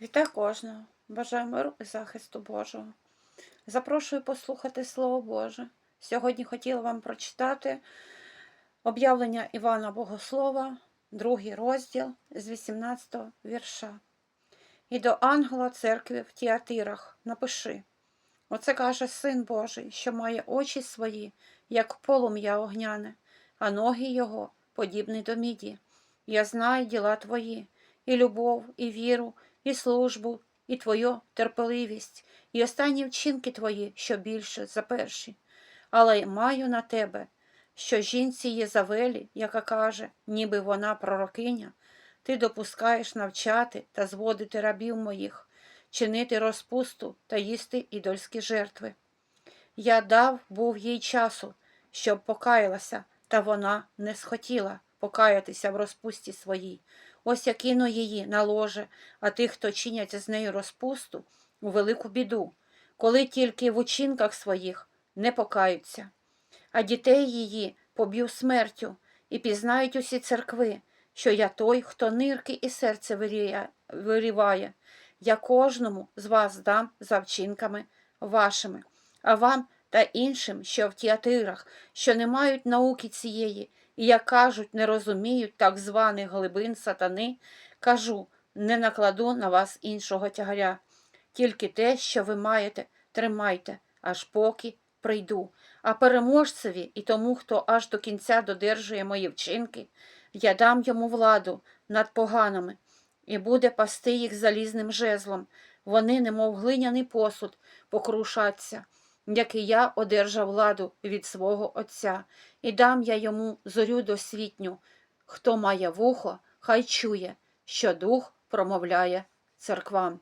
Вітаю кожного. Бажаю миру і захисту Божого. Запрошую послухати Слово Боже. Сьогодні хотіла вам прочитати об'явлення Івана Богослова, другий розділ з 18 вірша. І до ангела церкви в Тіатирах напиши. Оце каже Син Божий, що має очі свої, як полум'я огняне, а ноги його подібні до міді. Я знаю діла твої, і любов, і віру, і службу, і твою терпеливість, і останні вчинки твої, що більше за перші. Але маю на тебе, що жінці Єзавелі, яка каже, ніби вона пророкиня, ти допускаєш навчати та зводити рабів моїх, чинити розпусту та їсти ідольські жертви. Я дав був їй часу, щоб покаялася, та вона не схотіла покаятися в розпусті своїй. Ось я кину її на ложе, а тих, хто чинять з нею розпусту, у велику біду, коли тільки в учинках своїх не покаються. А дітей її поб'ю смертю, і пізнають усі церкви, що я той, хто нирки і серце виріває. Я кожному з вас дам за вчинками вашими, а вам та іншим, що в тіатирах, що не мають науки цієї, і, як кажуть, не розуміють так званих глибин сатани, кажу, не накладу на вас іншого тягаря. Тільки те, що ви маєте, тримайте, аж поки прийду. А переможцеві і тому, хто аж до кінця додержує мої вчинки, я дам йому владу над поганими, і буде пасти їх залізним жезлом. Вони, немов глиняний посуд, покрушаться, як і я одержав владу від свого Отця, і дам я йому зорю досвітню. Хто має вухо, хай чує, що дух промовляє церквам.